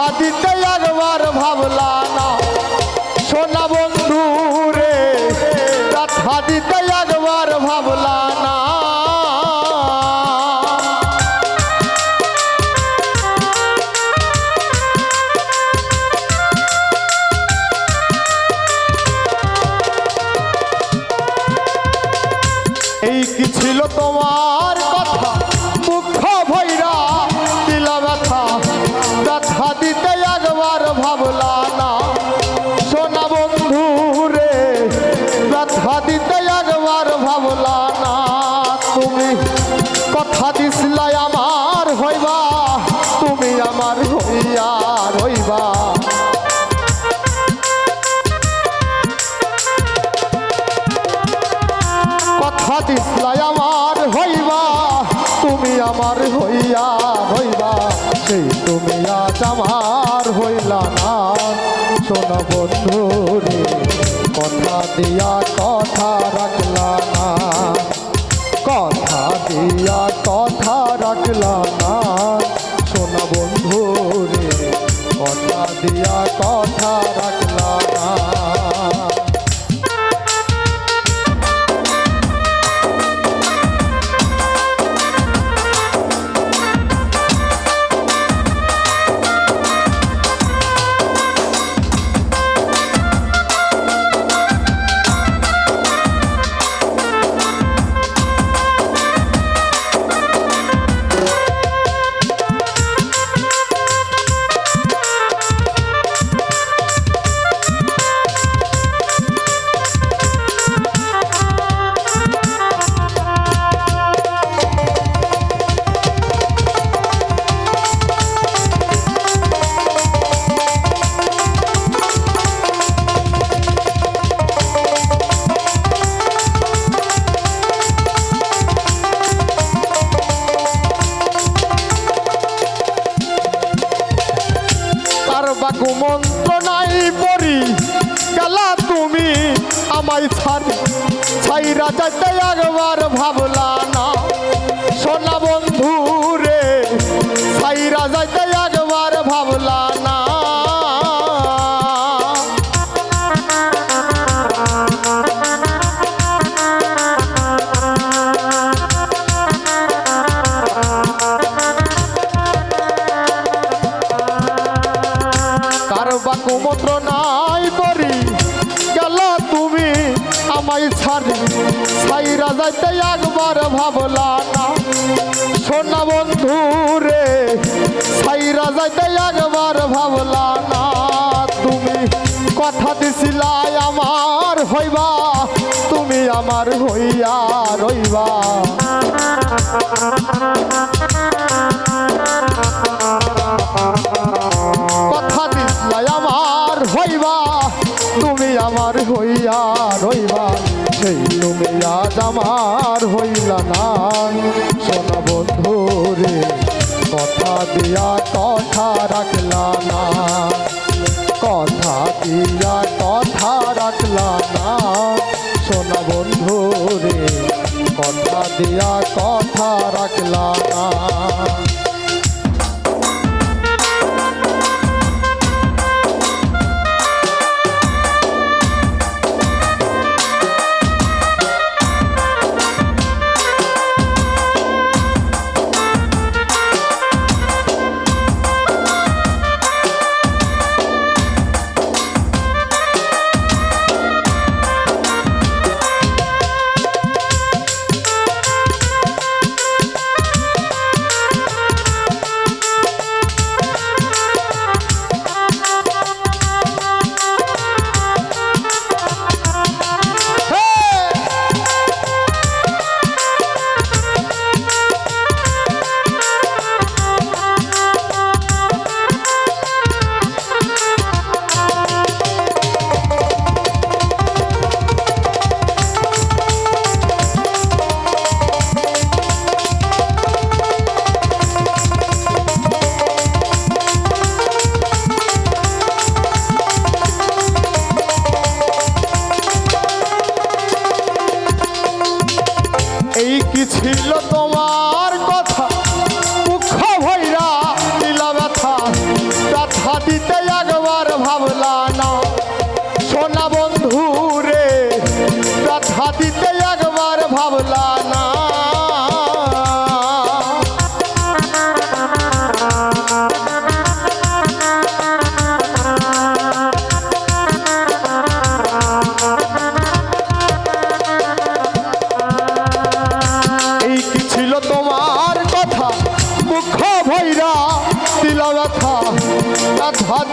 ব্যথা দিতে একবার কথা আমার হইবা, তুমি আমার হইয়া হইবা সেই তুমি আজ আমার হইলা না। সোনা বন্ধু রে, কথা দিয়া কথা রাখলা না। কথা দিয়া কথা রাখলা না। সোনা বন্ধু রে, কথা দিয়া কথা যাইতে একবার ভাবলা না। সোনা বন্ধু রে ছাইরা যাইতে একবার ভাবলা না। কারও বাকু মন্ত্র নাই করি, গেল তুমি আমায় ছাড়ি ছাইরা যাইতে একবার ভাবলা না। সোনা বন্ধু রে ছাইরা যাইতে একবার ভাবলা না। তুমি কথা দিছিলাই আমার হইবা, তুমি আমার হইয়া রইবা। কথা দিসলাই আমার হইবা, তুমি আমার হইয়া রইবা। সেই তুমি আজ আমার হইলা না। সোনা বন্ধু রে কথা দিয়া কথা রাখলা না। কথা দিয়া কথা রাখলা না। সোনা বন্ধু রে কথা দিয়া কথা রাখলা না। কি ছিল তোমার?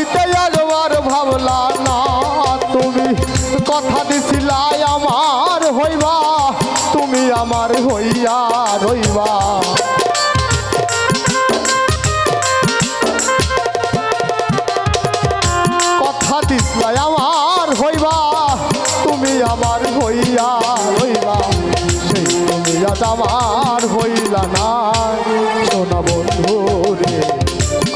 দিতে ভাবলা না তুমি। কথা দিছিলাই আমার হইবা, তুমি আমার হইয়া রইবা। কথা দিছিলাই আমার হইবা, তুমি আমার হইয়া রইবা। সেই তুমি আমার হইলা না রে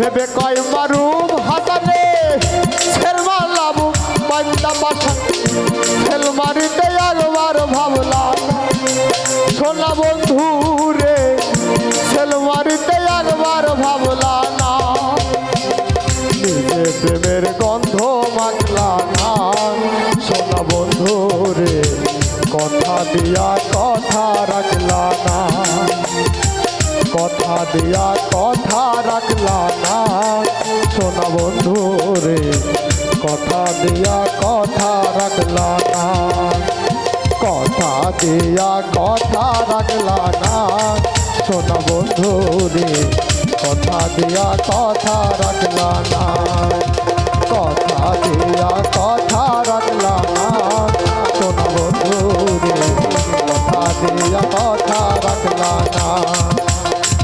ভেবে কয় মারুম হাসানে ছেলমা লাবু পান্ডা পাশা ছেলমারিতে একবার ভাবলা সোনা বন্ধু রে ছেলমারিতে একবার ভাবলা না। নিজে প্রেমের গন্ধ মাখলা না। সোনা বন্ধু রে, কথা দিয়া কথা রাখলা না। কথা দিয়া কথা রাখলা না। সোনা বন্ধু রে, কথা দিয়া কথা রাখলা না। কথা দিয়া কথা রাখলা না। সোনা বন্ধু রে, কথা দিয়া কথা রাখলা না। কথা দিয়া কথা রাখলা না। সোনা বন্ধু রে, কথা দিয়া কথা রাখলা না।